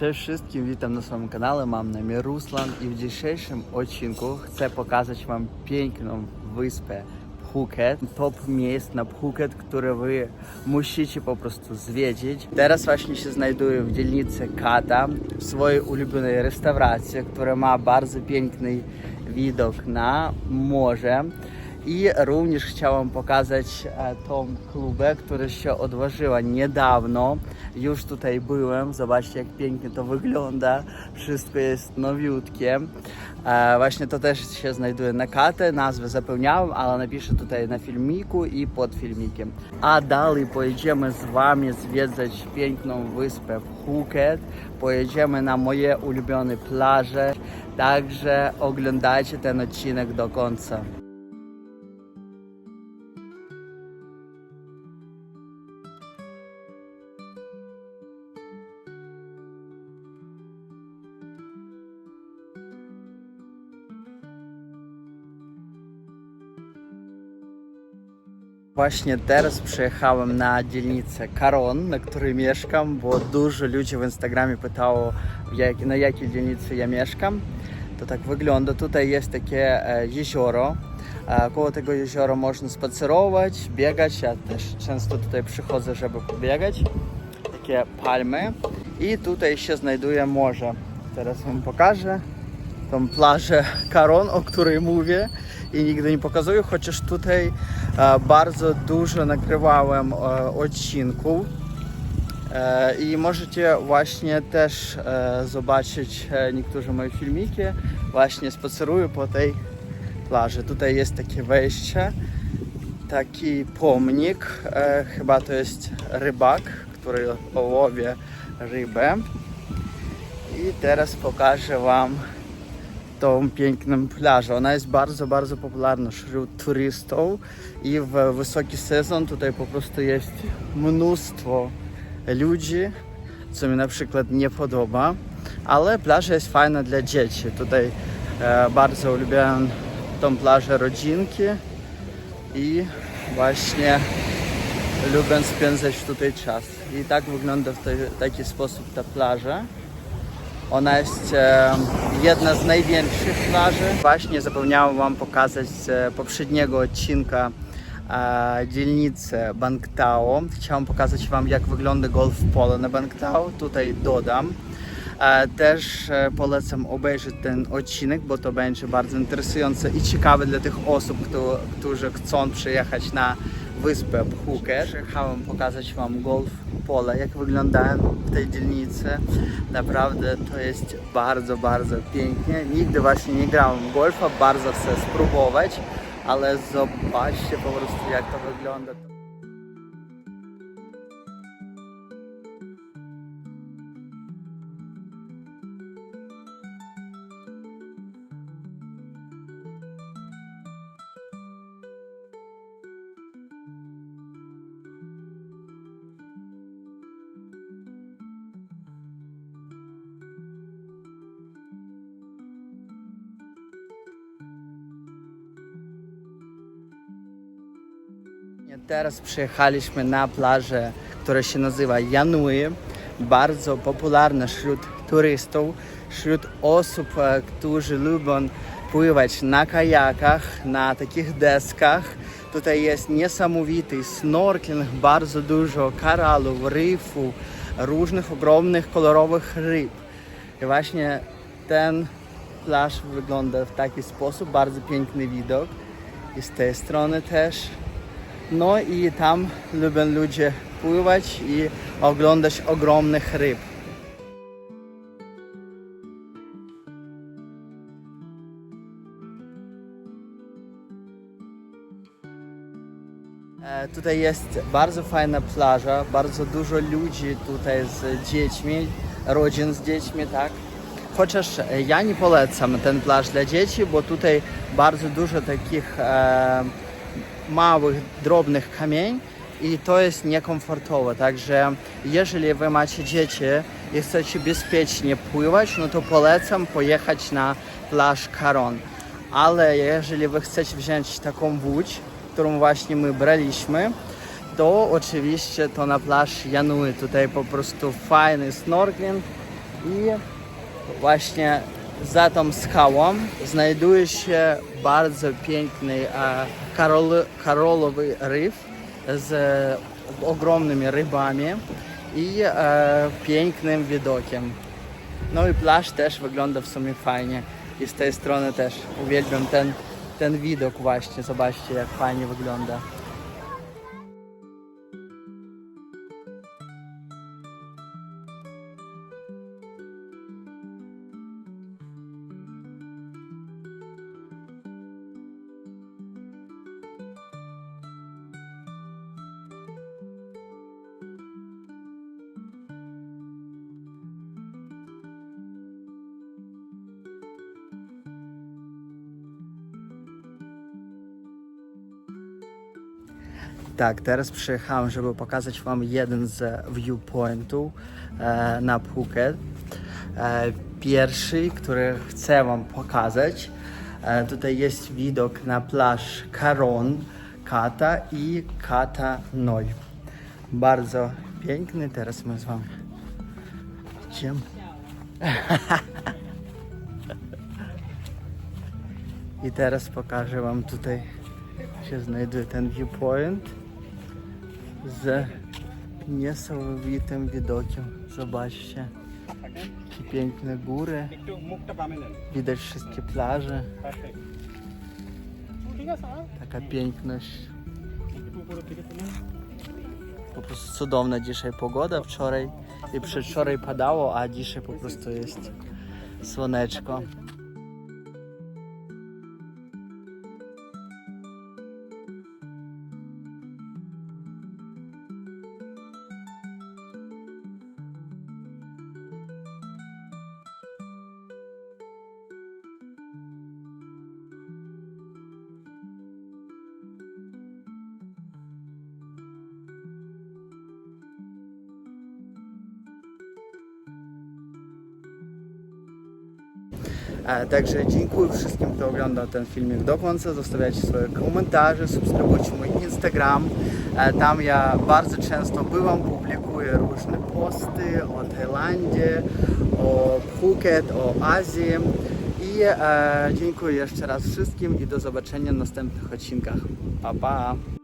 Cześć wszystkim, witam na swoim kanale, mam na imię Ruslan i w dzisiejszym odcinku chcę pokazać Wam piękną wyspę Phuket. Top miejsc na Phuket, które Wy musicie po prostu zwiedzić. Teraz właśnie się znajduję w dzielnicy Kata, w swojej ulubionej restauracji, która ma bardzo piękny widok na morze. I również chciałam pokazać e, tą klubę, która się odważyła niedawno. Już tutaj byłem, zobaczcie jak pięknie to wygląda. Wszystko jest nowiutkie. E, właśnie to też się znajduje na katę, nazwę zapełniałem, ale napiszę tutaj na filmiku i pod filmikiem. A dalej pojedziemy z Wami zwiedzać piękną wyspę Phuket. Pojedziemy na moje ulubione plaże, także oglądajcie ten odcinek do końca. Właśnie teraz przyjechałem na dzielnicę Karon, na której mieszkam, bo dużo ludzi w Instagramie pytało, jak, na jakiej dzielnicy ja mieszkam. To tak wygląda. Tutaj jest takie e, jezioro. E, koło tego jeziora można spacerować, biegać. Ja też często tutaj przychodzę, żeby pobiegać. Takie palmy. I tutaj się znajduje morze. Teraz Wam pokażę tą plażę Karon, o której mówię i nigdy nie pokazuję, chociaż tutaj bardzo e, e, e, zobaczyć e, niektóre moje filmiki. Właśnie spaceruję po tej plaży. Tutaj jest takie wejście, taki pomnik, e, chyba to jest rybak, który łowi rybę. I teraz pokażę Wam tą piękną plażę. Ona jest bardzo, bardzo popularna wśród turystów i w wysoki sezon tutaj po prostu jest mnóstwo ludzi, co mi na przykład nie podoba, ale plaża jest fajna dla dzieci. Tutaj e, bardzo lubię tą plażę rodzinki i właśnie lubię spędzać tutaj czas. I tak wygląda w taki sposób ta plaża. Ona jest e, jedna z największych plaży. Właśnie zapomniałem Wam pokazać z e, poprzedniego odcinka e, dzielnicę Bangtao. Chciałem pokazać Wam, jak wygląda golf pole na Bangtao. Tutaj dodam. Też polecam obejrzeć ten odcinek, bo to będzie bardzo interesujące i ciekawe dla tych osób, którzy chcą przyjechać na wyspę Phuket. Przyjechałem pokazać Wam golf pole, jak wyglądają w tej dzielnicy. Naprawdę to jest bardzo, bardzo pięknie. Nigdy właśnie nie grałem golfa, bardzo chcę spróbować, ale zobaczcie po prostu jak to wygląda. Teraz przyjechaliśmy na plażę, która się nazywa Janui. Bardzo popularna wśród turystów, wśród osób, e, którzy lubią pływać na kajakach, na takich deskach. Tutaj jest niesamowity snorkeling, bardzo dużo koralów, ryfów, różnych ogromnych, kolorowych ryb. I właśnie ten plaż wygląda w taki sposób, bardzo piękny widok. I z tej strony też. No i tam lubią ludzie pływać i oglądać ogromnych ryb. E, Tutaj jest bardzo fajna plaża, bardzo dużo ludzi tutaj z dziećmi, rodzin z dziećmi, tak. Chociaż e, ja nie polecam ten plaż dla dzieci, bo tutaj bardzo dużo takich e, małych, drobnych kamień i to jest niekomfortowe. Także jeżeli wy macie dzieci i chcecie bezpiecznie pływać, no to polecam pojechać na plaż Karon. Ale jeżeli wy chcecie wziąć taką łódź, którą właśnie my braliśmy, to oczywiście to na plaż Janui. Tutaj po prostu fajny snorkeling I właśnie za tą skałą znajduje się bardzo piękny karol, karolowy ryf z ogromnymi rybami i e, pięknym widokiem. No i plaż też wygląda w sumie fajnie. I z tej strony też uwielbiam ten, ten widok właśnie. Zobaczcie jak fajnie wygląda. Tak, teraz przyjechałem, żeby pokazać Wam jeden z viewpointów e, na Phuket. E, pierwszy, który chcę Wam pokazać, e, tutaj jest widok na plaż Karon, Kata i Kata Noi. Bardzo piękny, teraz my z Wami idziemy. I teraz pokażę Wam tutaj się znajduje ten viewpoint z niesamowitym widokiem. Zobaczcie, jakie piękne góry. Widać wszystkie plaże. Taka piękność. Po prostu cudowna dzisiaj pogoda. Wczoraj i przedwczoraj padało, a dzisiaj po prostu jest słoneczko. Także dziękuję wszystkim, kto oglądał ten filmik do końca. Zostawiajcie swoje komentarze, subskrybujcie mój Instagram. E, Tam ja bardzo często bywam, publikuję różne posty o Tajlandzie, o Phuket, o Azji. I e, dziękuję jeszcze raz wszystkim i do zobaczenia w następnych odcinkach. Pa, pa!